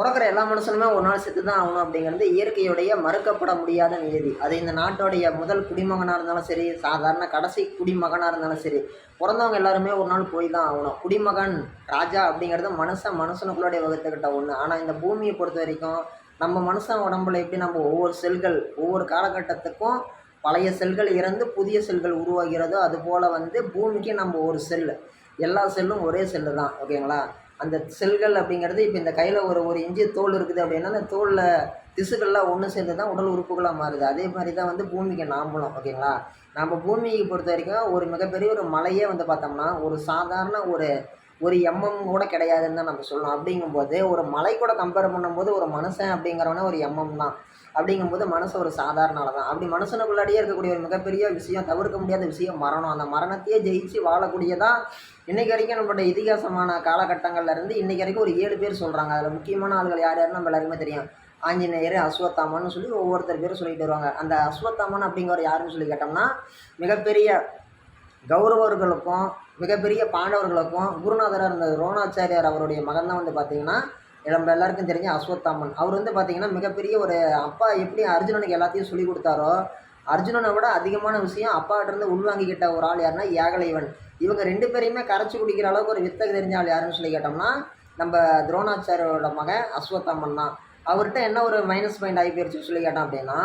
பிறக்கிற எல்லா மனுஷனுமே ஒரு நாள் செத்து தான் ஆகணும் அப்படிங்கிறது இயற்கையுடைய மறுக்கப்பட முடியாத நியதி. அது இந்த நாட்டோடைய முதல் குடிமகனாக இருந்தாலும் சரி சாதாரண கடைசி குடிமகனாக இருந்தாலும் சரி பிறந்தவங்க எல்லாருமே ஒரு நாள் போய் தான் ஆகணும். குடிமகன் ராஜா அப்படிங்கிறது மனுஷன் மனுஷனுக்குள்ளோடைய வகுத்துக்கிட்ட ஒன்று ஆனால் இந்த பூமியை பொறுத்த வரைக்கும் நம்ம மனுஷன் உடம்புல எப்படி நம்ம ஒவ்வொரு செல்கள் ஒவ்வொரு காலகட்டத்துக்கும் பழைய செல்கள் இறந்து புதிய செல்கள் உருவாகிறதோ அதுபோல் வந்து பூமிக்கு நம்ம ஒரு செல் எல்லா செல்லும் ஒரே செல்லு தான் ஓகேங்களா? அந்த செல்கள் அப்படிங்கிறது இப்போ இந்த கையில் ஒரு ஒரு இஞ்சி தோல் இருக்குது அப்படின்னா அந்த தோலில் திசுக்கள்லாம் ஒன்று சேர்ந்து தான் உடல் உறுப்புகளாக மாறுது. அதே மாதிரி தான் வந்து பூமிக்கு நாம்பளும் ஓகேங்களா? நம்ம பூமியை பொறுத்த வரைக்கும் ஒரு மிகப்பெரிய ஒரு மலையே வந்து பார்த்தோம்னா ஒரு சாதாரண ஒரு ஒரு எம்எம் கூட கிடையாதுன்னு தான் நம்ம சொல்லணும். அப்படிங்கும்போது ஒரு மலை கூட கம்பேர் பண்ணும்போது ஒரு மனுஷன் அப்படிங்கிறவனே ஒரு எம்எம் தான். அப்படிங்கும்போது மனசு ஒரு சாதாரண ஆளு தான். அப்படி மனுஷனுக்குள்ளாடியே இருக்கக்கூடிய ஒரு மிகப்பெரிய விஷயம் தவிர்க்க முடியாத விஷயம் மரணம். அந்த மரணத்தையே ஜெயிச்சு வாழக்கூடியதான் இன்றைக்கி வரைக்கும் நம்மளோட இதிகாசமான காலகட்டங்கள்லேருந்து இன்னைக்கு வரைக்கும் ஒரு ஏழு பேர் சொல்கிறாங்க அதில் முக்கியமான ஆளுகள் யார் யாருன்னு நம்ம எல்லாருமே தெரியும். ஆஞ்சநேயர் அஸ்வத்தாமன் சொல்லி ஒவ்வொருத்தர் பேரும் சொல்லிட்டு வருவாங்க. அந்த அஸ்வத்தாமன் அப்படிங்கிற யாருன்னு சொல்லி கேட்டோம்னா மிகப்பெரிய கௌரவர்களுக்கும் மிகப்பெரிய பாண்டவர்களுக்கும் குருநாதராக இருந்த துரோணாச்சாரியார் அவருடைய மகன் தான் வந்து பார்த்தீங்கன்னா நம்ம எல்லாருக்கும் தெரிஞ்ச அஸ்வத்தாமன். அவர் வந்து பார்த்தீங்கன்னா மிகப்பெரிய ஒரு அப்பா எப்படி அர்ஜுனனுக்கு எல்லாத்தையும் சொல்லி கொடுத்தாரோ அர்ஜுனனை விட அதிகமான விஷயம் அப்பாட்டிருந்து உள்வாங்கிக்கிட்ட ஒரு ஆள் யாருன்னா ஏகலைவன். இவங்க ரெண்டு பேரையுமே கரைச்சி குடிக்கிற அளவுக்கு ஒரு வித்தகு தெரிஞ்ச ஆள் யாருன்னு சொல்லி கேட்டோம்னா நம்ம துரோணாச்சாரியோட மகன் அஸ்வத்தாமன் தான். அவர்கிட்ட என்ன ஒரு மைனஸ் பாயிண்ட் ஆகி போயிடுச்சுன்னு சொல்லி கேட்டான் அப்படின்னா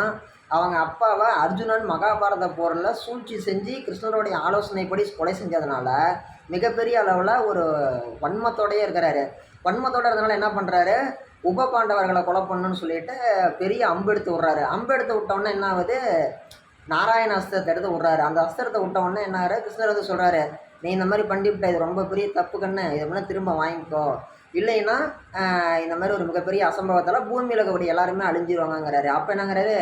அவங்க அப்பாவை அர்ஜுனன் மகாபாரத போரில் சூழ்ச்சி செஞ்சு கிருஷ்ணருடைய ஆலோசனைப்படி கொலை செஞ்சதுனால மிகப்பெரிய அளவில் ஒரு வன்மத்தோடயே இருக்கிறாரு. வன்மத்தோட இருந்தனால என்ன பண்ணுறாரு உப பாண்டவர்களை கொலை பண்ணுன்னு சொல்லிட்டு பெரிய அம்பு எடுத்து விட்றாரு. அம்பு எடுத்து விட்டோன்னே என்ன ஆகுது? நாராயண அஸ்திரத்தை எடுத்து விட்றாரு. அந்த அஸ்திரத்தை விட்டவுடனே என்ன ஆகுது? கிருஷ்ணர் வந்து சொல்கிறாரு நீ இந்த மாதிரி பண்ணிவிட்ட இது ரொம்ப பெரிய தப்பு கண்ணு. இதை வேணால் திரும்ப வாங்கிக்கோ. இல்லைன்னா இந்த மாதிரி ஒரு மிகப்பெரிய அசம்பவத்தால் பூமியில் இருக்கக்கூடிய எல்லாருமே அழிஞ்சிருவாங்கங்கிறாரு. அப்போ என்னங்கிறாரு?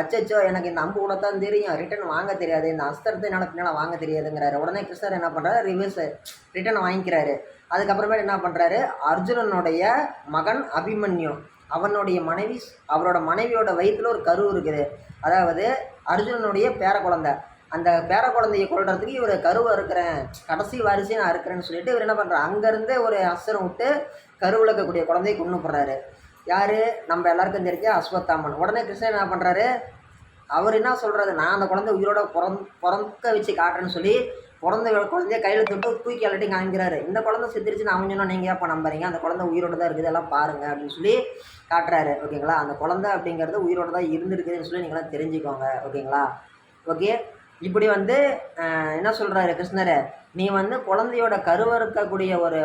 அச்சச்சோ எனக்கு இந்த அம்பு கூட தான் தெரியும். ரிட்டன் வாங்க தெரியாது. இந்த அஸ்தரத்தை என்னால் பின்னால் வாங்க தெரியாதுங்கிறாரு. உடனே கிருஷ்ணர் என்ன பண்ணுறாரு ரிவர்ஸ் ரிட்டன் வாங்கிக்கிறாரு. அதுக்கப்புறமேட்டு என்ன பண்ணுறாரு அர்ஜுனனுடைய மகன் அபிமன்யு அவனுடைய மனைவி அவரோட மனைவியோட வயிற்றில் ஒரு கரு இருக்குது. அதாவது அர்ஜுனனுடைய பேர குழந்தை அந்த பேர குழந்தைய கொள்றதுக்கு இவர் கருவை இருக்கிறேன். கடைசி வாரிசே நான் இருக்கிறேன்னு சொல்லிட்டு இவர் என்ன பண்ணுறாரு அங்கேருந்தே ஒரு அஸ்திரம் விட்டு கருவில் இருக்கக்கூடிய குழந்தையை கொண்டு போடுறாரு யார்? நம்ம எல்லாருக்கும் தெரிஞ்ச அஸ்வத்தாமன். உடனே கிருஷ்ணன் என்ன பண்ணுறாரு அவர் என்ன சொல்கிறது நான் அந்த குழந்தை உயிரோட பிறந் பிறக்க வச்சு காட்டுறேன்னு சொல்லி பிறந்த குழந்தைய கையில் தொட்டு தூக்கி அலட்டி காமிக்கிறாரு. இந்த குழந்தை செத்துருச்சுன்னு அவங்க சொன்னால் நீங்கள் ஏப்பா நம்புறீங்க? அந்த குழந்தை உயிரோட தான் இருக்குது. எல்லாம் பாருங்க அப்படின்னு சொல்லி காட்டுறாரு. ஓகேங்களா? அந்த குழந்தை அப்படிங்கிறது உயிரோட தான் இருந்திருக்குதுன்னு சொல்லி நீங்களாம் தெரிஞ்சுக்கோங்க. ஓகேங்களா? ஓகே? இப்படி வந்து என்ன சொல்கிறாரு கிருஷ்ணர்? நீ வந்து குழந்தையோட கருவ இருக்கக்கூடிய ஒரு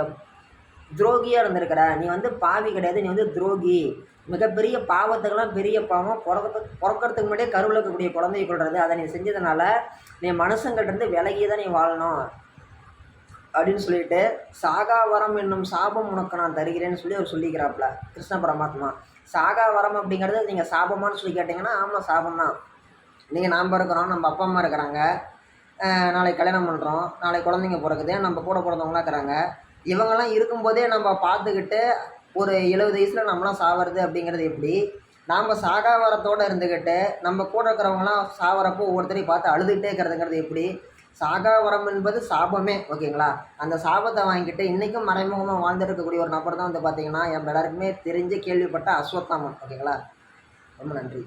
துரோகியாக இருந்திருக்கிற நீ வந்து பாவி கிடையாது நீ வந்து துரோகி. மிகப்பெரிய பாவத்துக்கெல்லாம் பெரிய பாவம். பிறக்கிறதுக்கு பிறக்கிறதுக்கு முன்னாடியே கருவில் இருக்கக்கூடிய குழந்தைய கொள்வது அதை நீ செஞ்சதுனால நீ மனுஷங்கிட்டேருந்து விலகி தான் நீ வாழணும். அப்படின்னு சொல்லிட்டு சாகாவரம் என்னும் சாபம் உனக்கு நான் தருகிறேன்னு சொல்லி அவர் சொல்லிக்கிறாப்புல கிருஷ்ண பரமாத்மா. சாகாவரம் அப்படிங்கிறது நீங்கள் சாபமான்னு சொல்லி கேட்டிங்கன்னா ஆமாம் சாபம் தான் நீங்கள் நாம் இருக்கிறோம் நம்ம அப்பா அம்மா இருக்கிறாங்க. நாளைக்கு கல்யாணம் பண்ணுறோம் நாளைக்கு குழந்தைங்க பிறக்குது. நம்ம கூட பிறந்தவங்களாம் இருக்கிறாங்க. இவங்கெல்லாம் இருக்கும்போதே நம்ம பார்த்துக்கிட்டு ஒரு எழுபது வயசில் நம்மளாம் சாகிறது அப்படிங்கிறது எப்படி? நாம் சாகாவரத்தோடு இருந்துக்கிட்டு நம்ம கூட இருக்கிறவங்களாம் சாவரப்போ ஒவ்வொருத்தரையும் பார்த்து அழுதுகிட்டே இருக்கிறதுங்கிறது எப்படி? சாகாவரம் என்பது சாபமே ஓகேங்களா? அந்த சாபத்தை வாங்கிட்டு இன்றைக்கும் மறைமுகமாக வாழ்ந்துட்டு இருக்கக்கூடிய ஒரு நபர் தான் வந்து பார்த்திங்கன்னா என் எல்லாருக்குமே தெரிஞ்சு கேள்விப்பட்ட அஸ்வத்தாமன் ஓகேங்களா? ரொம்ப நன்றி.